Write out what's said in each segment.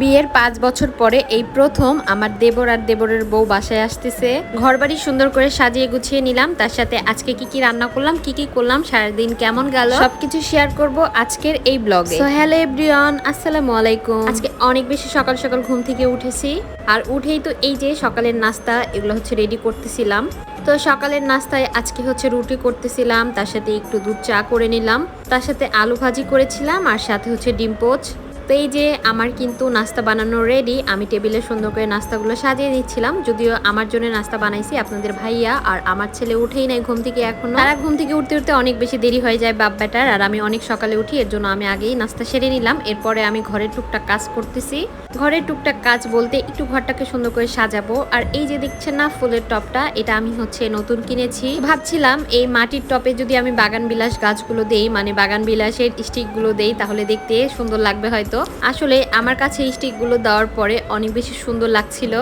বিয়ের পাঁচ বছর পরে এই প্রথম আমার দেবর আর দেবরের বউ বাসায় আসতেছে। ঘরবাড়ি সুন্দর করে সাজিয়ে গুছিয়ে নিলাম। তার সাথে আজকে কি কি রান্না করলাম কি কি করলাম সারাদিন কেমন গেল সবকিছু শেয়ার করব আজকের এই ব্লগে সো হ্যালো এভরিওয়ান আসসালামু আলাইকুম। আজকে অনেক বেশি সকাল সকাল ঘুম থেকে উঠেছি। আর উঠেই তো এই যে সকালের নাস্তা এগুলো হচ্ছে রেডি করতেছিলাম। তো সকালের নাস্তায় আজকে হচ্ছে রুটি করতেছিলাম। তার সাথে একটু দুধ চা করে নিলাম। তার সাথে আলু ভাজি করেছিলাম। আর সাথে হচ্ছে ডিম পোচ। তো এই যে আমার কিন্তু নাস্তা বানানো রেডি আমি টেবিলে সুন্দর করে নাস্তাগুলো সাজিয়ে নিচ্ছিলাম যদিও আমার জন্য নাস্তা বানাইছি আপনাদের ভাইয়া আর আমার ছেলে উঠেই নাই ঘুম থেকে এখন। তারা ঘুম থেকে উঠতে উঠতে অনেক বেশি দেরি হয়ে যায় বাপ বেটার আর আমি অনেক সকালে উঠি, এর জন্য আমি আগেই নাস্তা সেরে নিলাম। এরপরে আমি ঘরের টুকটাক কাজ করতেছি। ঘরের টুকটাক কাজ বলতে একটু ঘরটাকে সুন্দর করে সাজাবো। আর এই যে দেখছেন না ফুলের টপটা, এটা আমি হচ্ছে নতুন কিনেছি। ভাবছিলাম এই মাটির টপে যদি আমি বাগান বিলাস গাছগুলো দেই মানে বাগান বিলাসের স্টিকগুলো দেই, তাহলে দেখতে সুন্দর লাগবে হয়তো। আসলে আমার কাছে স্টিকগুলো দেওয়ার পরে অনেক বেশি সুন্দর লাগছিল।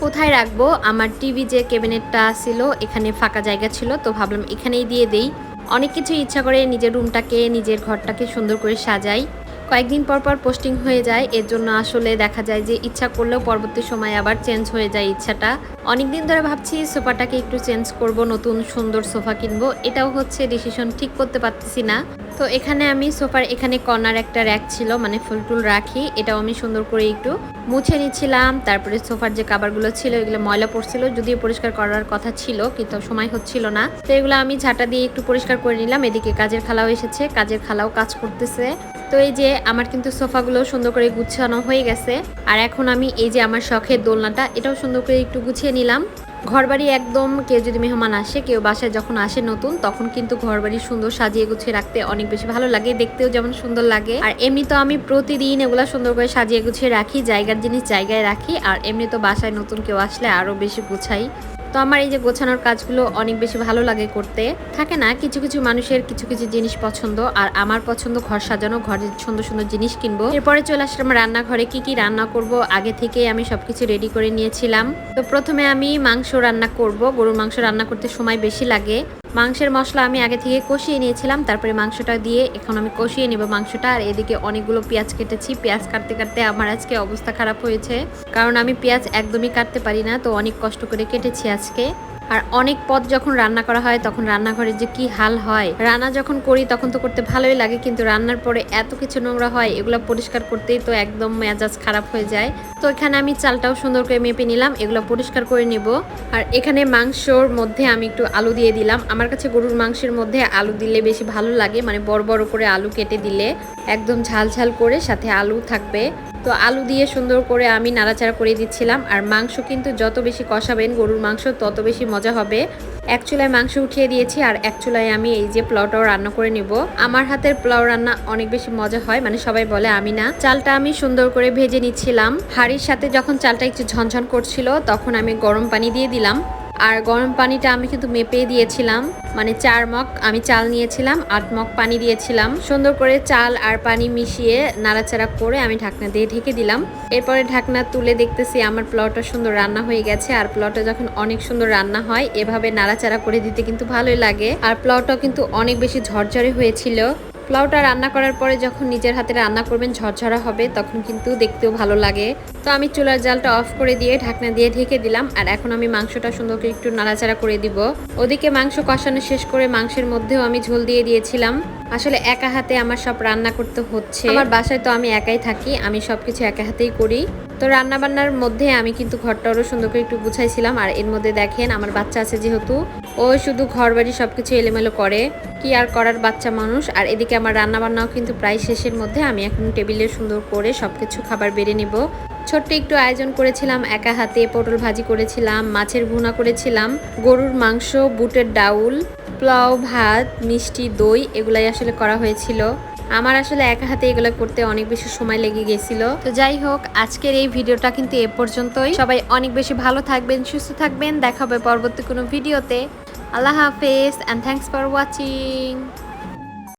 কোথায় রাখব? আমার টিভি যে ক্যাবিনেটটা ছিল, এখানে ফাঁকা জায়গা ছিল, তো ভাবলাম এখানেই দিয়ে দেই। অনেক কিছু ইচ্ছা করে নিজের রুমটাকে নিজের ঘরটাকে সুন্দর করে সাজাই। কয়েকদিন পর পর পোস্টিং হয়ে যায়। এর জন্য আসলে দেখা যায় যে ইচ্ছা করলেও পরবর্তী সময় আবার চেঞ্জ হয়ে যায় ইচ্ছাটা। অনেকদিন ধরে ভাবছি সোফাটাকে একটু চেঞ্জ করব, নতুন সুন্দর সোফা কিনবো। এটাও হচ্ছে ডিসিশন ঠিক করতে পারতেছি না। তো এখানে আমি সোফার এখানে কর্নার একটা র্যাক ছিল মানে ফুল টুল রাখি। এটাও আমি সুন্দর করে একটু মুছে নিচ্ছিলাম। তারপরে সোফার যে কাবারগুলো ছিল, এগুলো ময়লা পড়ছিল। যদিও পরিষ্কার করার কথা ছিল, কিন্তু সময় হচ্ছিল না। তো এগুলো আমি ঝাঁটা দিয়ে একটু পরিষ্কার করে নিলাম। এদিকে কাজের খালাও এসেছে। কাজের খালাও কাজ করতেছে। তো এই যে আমার কিন্তু সোফাগুলো সুন্দর করে গুছানো হয়ে গেছে। আর এখন আমি এই যে আমার শখের দোলনাটা, এটাও সুন্দর করে একটু গুছিয়ে নিলাম। ঘরবাড়ি একদম কেউ যদি মেহমান আসে, কেউ বাসায় যখন আসে নতুন, তখন কিন্তু ঘরবাড়ি সুন্দর সাজিয়ে গুছিয়ে রাখতে অনেক বেশি ভালো লাগে। দেখতেও যেমন সুন্দর লাগে। আর এমনি তো আমি প্রতিদিন এগুলা সুন্দর করে সাজিয়ে গুছিয়ে রাখি, জায়গার জিনিস জায়গায় রাখি। আর এমনি তো বাসায় নতুন কেউ আসলে আরও বেশি গুছাই। তো আমার এই যে গোছানোর কাজগুলো অনেক বেশি ভালো লাগে করতে। থাকে না, কিছু কিছু মানুষের কিছু কিছু জিনিস পছন্দ, আর আমার পছন্দ ঘর সাজানো, ঘরে সুন্দর সুন্দর জিনিস কিনবো। এরপরে চলে আসলাম রান্নাঘরে, কি কি রান্না করব, আগে থেকে আমি সবকিছু রেডি করে নিয়েছিলাম। তো প্রথমে আমি মাংস রান্না করব, গরুর মাংস রান্না করতে সময় বেশি লাগে। মাংসের মশলা আমি আগে থেকে কষিয়ে নিয়েছিলাম, তারপরে মাংসটা দিয়ে এখন আমি কষিয়ে নেব মাংসটা। আর এদিকে অনেকগুলো পেঁয়াজ কেটেছি, পেঁয়াজ কাটতে কাটতে আমার আজকে অবস্থা খারাপ হয়েছে। কারণ আমি পেঁয়াজ একদমই কাটতে পারি না, তো অনেক কষ্ট করে কেটেছি আজকে। আর অনেক পদ যখন রান্না করা হয়, তখন রান্নাঘরে যে কি হাল হয়, রান্না যখন করি, তখন তো করতে ভালোই লাগে, কিন্তু রান্নার পরে এত কিছু নোংরা হয়, এগুলো পরিষ্কার করতেই তো একদম মেজাজ খারাপ হয়ে যায়। তো এখানে আমি চালটাও সুন্দর করে মেপে নিলাম, এগুলো পরিষ্কার করে নিব। আর এখানে মাংসর মধ্যে আমি একটু আলু দিয়ে দিলাম। আমার কাছে গরুর মাংসের মধ্যে আলু দিলে বেশি ভালো লাগে মানে বড় বড় করে আলু কেটে দিলে একদম ঝাল ঝাল করে সাথে আলু থাকবে। তো আলু দিয়ে সুন্দর করে আমি নাড়াচাড়া করে দিচ্ছিলাম। আর মাংস কিন্তু যত বেশি কষাবেন গরুর মাংস, তত বেশি মজা হবে। এক চুলায় মাংস উঠিয়ে দিয়েছি আর এক চুলায় আমি এই যে পোলাওটাও রান্না করে নিব। আমার হাতের পোলাও রান্না অনেক বেশি মজা হয় মানে সবাই বলে আমি না। চালটা আমি সুন্দর করে ভেজে নিচ্ছিলাম। হাড়ির সাথে যখন চালটা একটু ঝনঝন করছিল, তখন আমি গরম পানি দিয়ে দিলাম। আর গরম পানিটা আমি কিন্তু মেপে দিয়েছিলাম। মানে চার মগ আমি চাল নিয়েছিলাম, আট মগ পানি দিয়েছিলাম। সুন্দর করে চাল আর পানি মিশিয়ে নাড়াচাড়া করে আমি ঢাকনা দিয়ে ঢেকে দিলাম। এরপরে ঢাকনা তুলে দেখতেছি আমার পোলাওটা সুন্দর রান্না হয়ে গেছে আর পোলাওটা যখন অনেক সুন্দর রান্না হয়, এভাবে নাড়াচাড়া করে দিতে কিন্তু ভালোই লাগে। আর পোলাওটাও কিন্তু অনেক বেশি ঝরঝরে হয়েছিল। পোলাওটা রান্না করার পরে যখন নিজের হাতে রান্না করবেন, ঝরঝরা হবে, তখন কিন্তু দেখতেও ভালো লাগে। তো আমি চুলার জালটা অফ করে দিয়ে ঢাকনা দিয়ে ঢেকে দিলাম, আর এখন আমি মাংসটা সুন্দর করে একটু নাড়াচাড়া করে দিব। ওদিকে মাংস কষানো শেষ করে মাংসের মধ্যেও আমি ঝোল দিয়ে দিয়েছিলাম। আসলে একা হাতে আমার সব রান্না করতে হচ্ছে। আমার বাসায় তো আমি একাই থাকি, আমি সবকিছু একা হাতেই করি। তো রান্না বান্নার মধ্যে আমি কিন্তু ঘরটা আরও সুন্দর করে একটু গুছাইছিলাম। আর এর মধ্যে দেখেন, আমার বাচ্চা আছে যেহেতু, ও শুধু ঘর বাড়ি সবকিছু এলোমেলো করে, কি আর করার বাচ্চা মানুষ। আর এদিকে আমার রান্না বান্নাও কিন্তু প্রায় শেষের মধ্যে, আমি এখন টেবিলে সুন্দর করে সবকিছু খাবার বেড়ে নিব। ছোট্ট একটু আয়োজন করেছিলাম, একা হাতে পটল ভাজি করেছিলাম, মাছের ভুনা করেছিলাম, গরুর মাংস, বুটের ডাউল, পোলাও, ভাত, মিষ্টি, দই, এগুলাই আসলে করা হয়েছিল। আমার আসলে একা হাতে এগুলো করতে অনেক বেশি সময় লেগে গেছিল। তো যাই হোক, আজকের এই ভিডিওটা কিন্তু এ পর্যন্তই। সবাই অনেক বেশি ভালো থাকবেন, সুস্থ থাকবেন। দেখা হবে পরবর্তী কোনো ভিডিওতে। আল্লাহ হাফেজ অ্যান্ড থ্যাংকস ফর ওয়াচিং